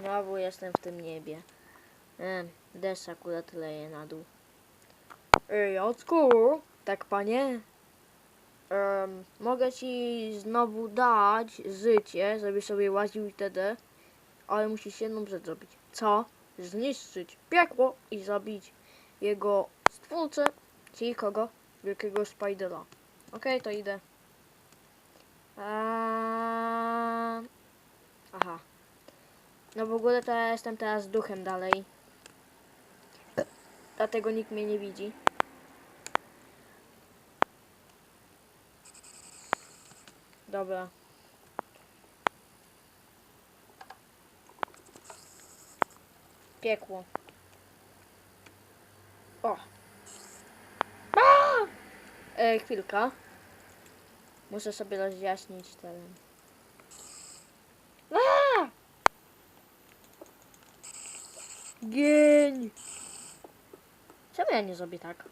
Znowu jestem w tym niebie. E, akurat leje na dół. Ej, Jacku, tak panie? Mogę ci znowu dać życie, żeby sobie łaził itd. Ale musisz jedną rzecz zrobić. Co? Zniszczyć piekło i zabić jego stwórcę, czyli kogo? Wielkiego Spidera. Okej, to idę. Eee... Aha. No w ogóle to ja jestem teraz duchem dalej. Dlatego nikt mnie nie widzi. Dobra. Piekło. O. A! E, chwilka. Muszę sobie rozjaśnić teren. A! Gień! Czemu ja nie zrobię tak?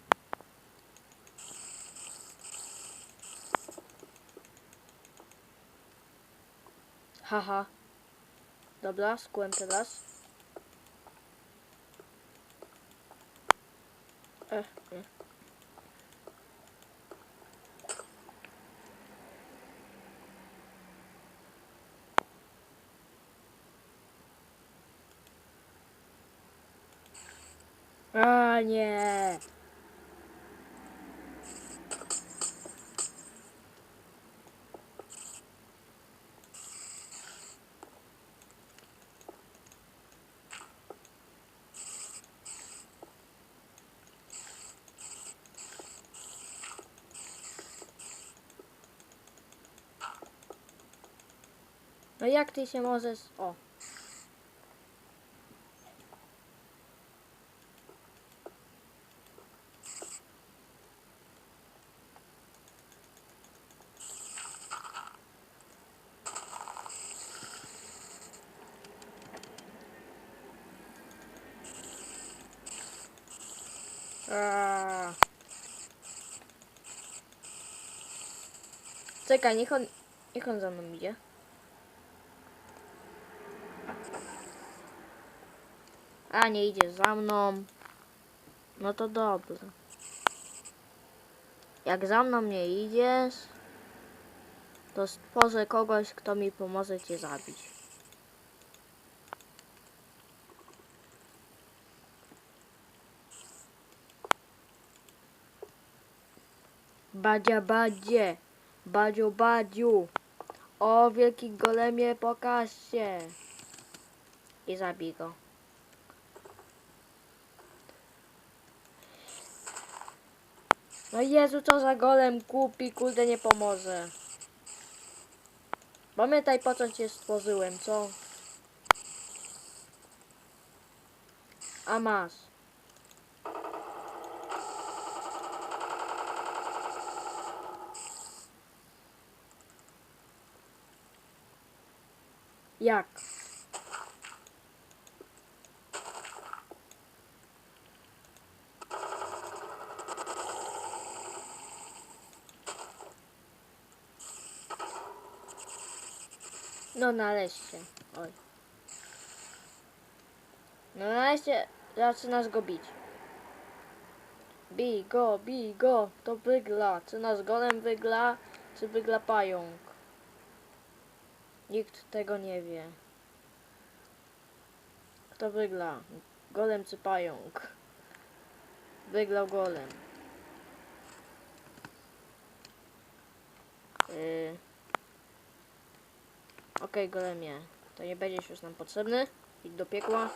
Haha. Dobra, skłem teraz. E, nie. A nie. No jak ty się możesz... O. Czekaj, niech on, niech on za mną idzie. A, nie idzie za mną. No to dobrze. Jak za mną nie idziesz, to stworzę kogoś, kto mi pomoże cię zabić. Badzia badzie, badziu badziu. O wielki golemie pokaż się. I zabij go. No Jezu, co za golem kupi, kurde nie pomoże. Pamiętaj po co cię stworzyłem, co? A masz. Jak? No nareszcie. Oj. No nareszcie zaczynasz go bić. Bij go, bij go, to wygla. Czy nasz golem wygla, czy wygla pająk? Nikt tego nie wie. Kto wygla? Golem czy pająk? Wyglał golem. Yy. Okej, golemie. To nie będziesz już nam potrzebny. Idź do piekła.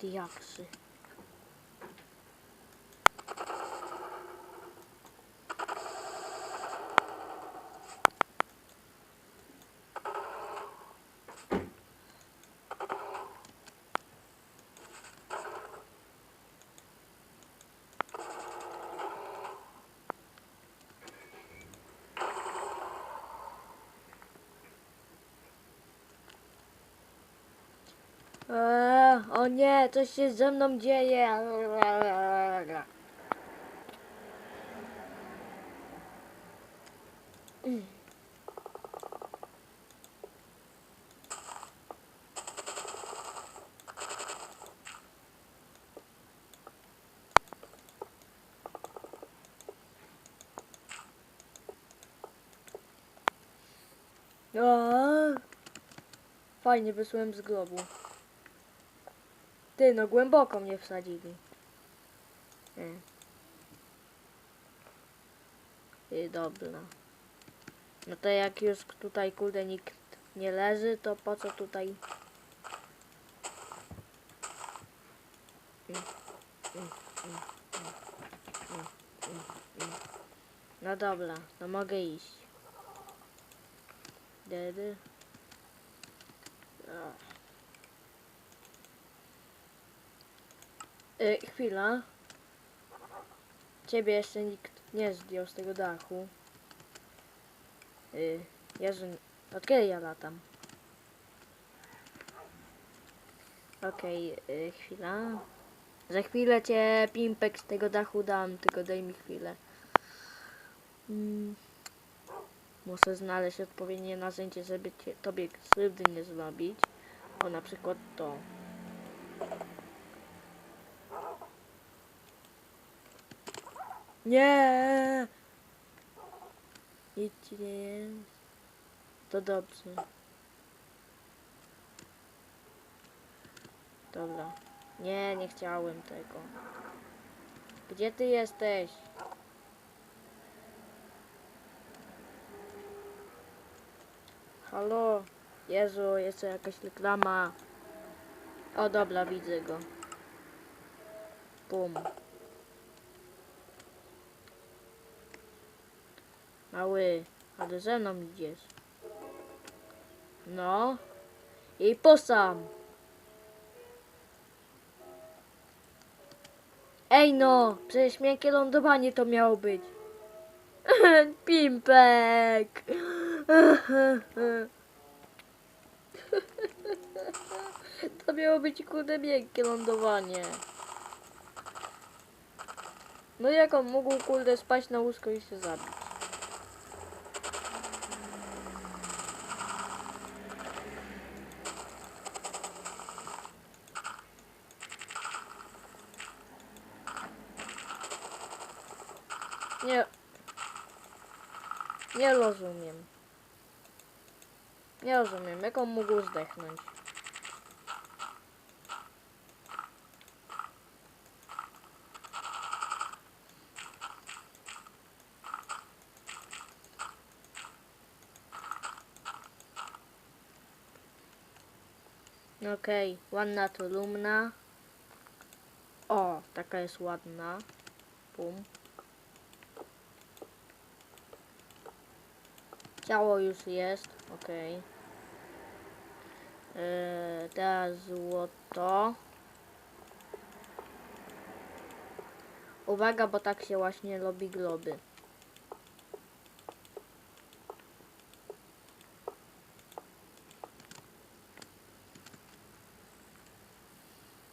Diaksy. Eee, o nie, coś się ze mną dzieje. O, fajnie wysłem z grobu. Ty, no głęboko mnie wsadzili. Nie. I dobra. No to jak już tutaj kurde nikt nie leży, to po co tutaj... Mm, mm, mm. No dobra, no mogę iść. Dedy. Ach. Y, chwila. Ciebie jeszcze nikt nie zdjął z tego dachu. Y, Jezu, od kiedy ja latam? Okej, y, chwila. Za chwilę cię pimpek z tego dachu dam, tylko daj mi chwilę. Mm. Muszę znaleźć odpowiednie narzędzie, żeby cię, tobie krzywdy nie zrobić. O, na przykład to. Nie! Nic nie jest. To dobrze. Dobra. Nie, nie chciałem tego. Gdzie ty jesteś? Halo? Jezu, jeszcze jakaś reklama. O, dobra, widzę go. Bum. Mały, ale ze mną idziesz. No. I po sam. Ej no, przecież miękkie lądowanie to miało być. Pimpek. To miało być kurde miękkie lądowanie. No jak on mógł kurde spać na łóżko i się zabić? Nie. Nie rozumiem. Nie rozumiem, jak on mógł zdechnąć. Okej, ładna kolumna. O, taka jest ładna. Pum. Ciało już jest, okej. Yy, teraz złoto. Uwaga, bo tak się właśnie robi globy.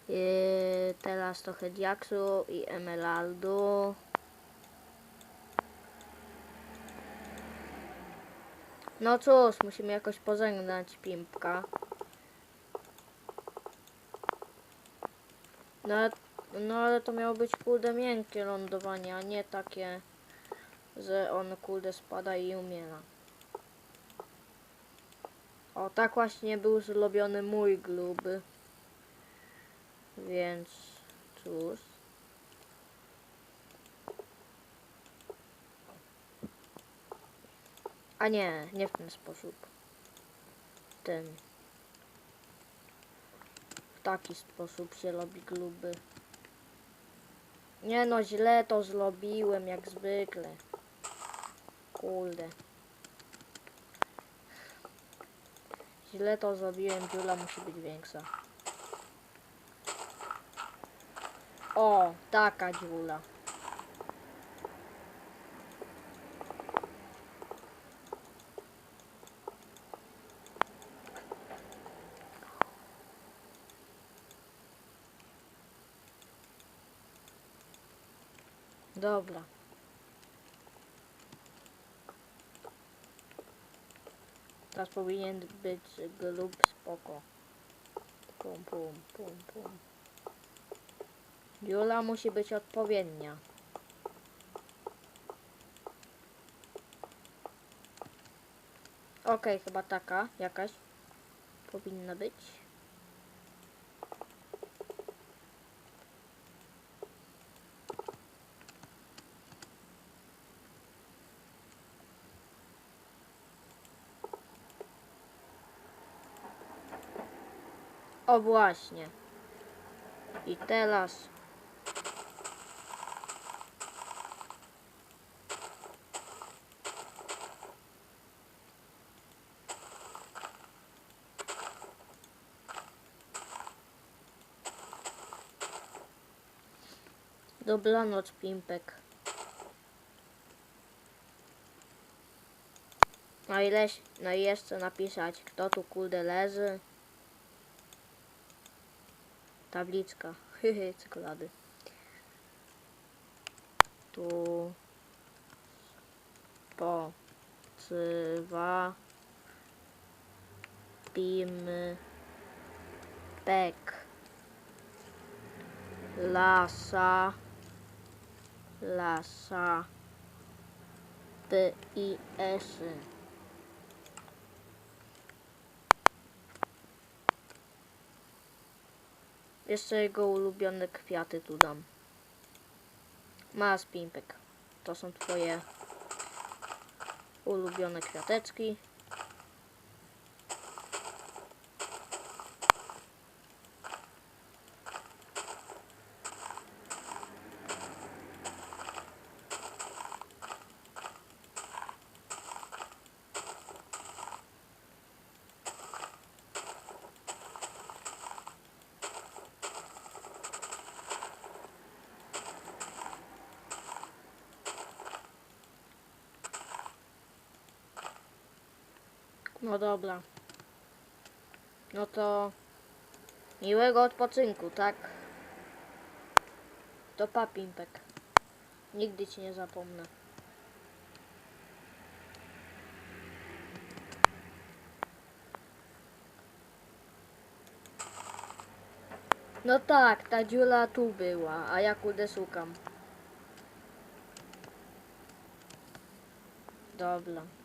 Yy, teraz trochę diaksu i emeraldu. No cóż, musimy jakoś pożegnać Pimpka. No, no ale to miało być kurde miękkie lądowanie, a nie takie, że on kurde spada i umiera. O, tak właśnie był zrobiony mój gluby. Więc cóż. A nie, nie w ten sposób. Ten. W taki sposób się robi gluby. Nie no, źle to zrobiłem, jak zwykle. Kurde. Źle to zrobiłem, dziura musi być większa. O, taka dziura. Dobra. Teraz powinien być grub spoko. Pum, pum, pum, pum. Dziura musi być odpowiednia. Okej, chyba taka jakaś powinna być. O właśnie. I teraz Dobranoc, Pimpek. No i, leś, no i jeszcze napisać, kto tu kurde leży. Tabliczka. Hehe, czekolady. Tu spoczywa Pimpek. Lasa. Lasa. P i s. Jeszcze jego ulubione kwiaty tu dam. Masz pimpek. To są twoje ulubione kwiateczki. No dobra. No to miłego odpoczynku, tak? To pa, Pimpek. Nigdy ci nie zapomnę. No tak, ta dziura tu była, a ja kurde szukam. Dobra.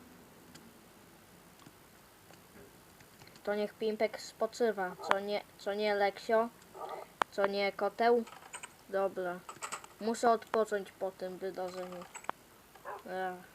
To niech Pimpek spoczywa. Co nie, co nie Leksio? Co nie koteł? Dobra. Muszę odpocząć po tym wydarzeniu. Ech.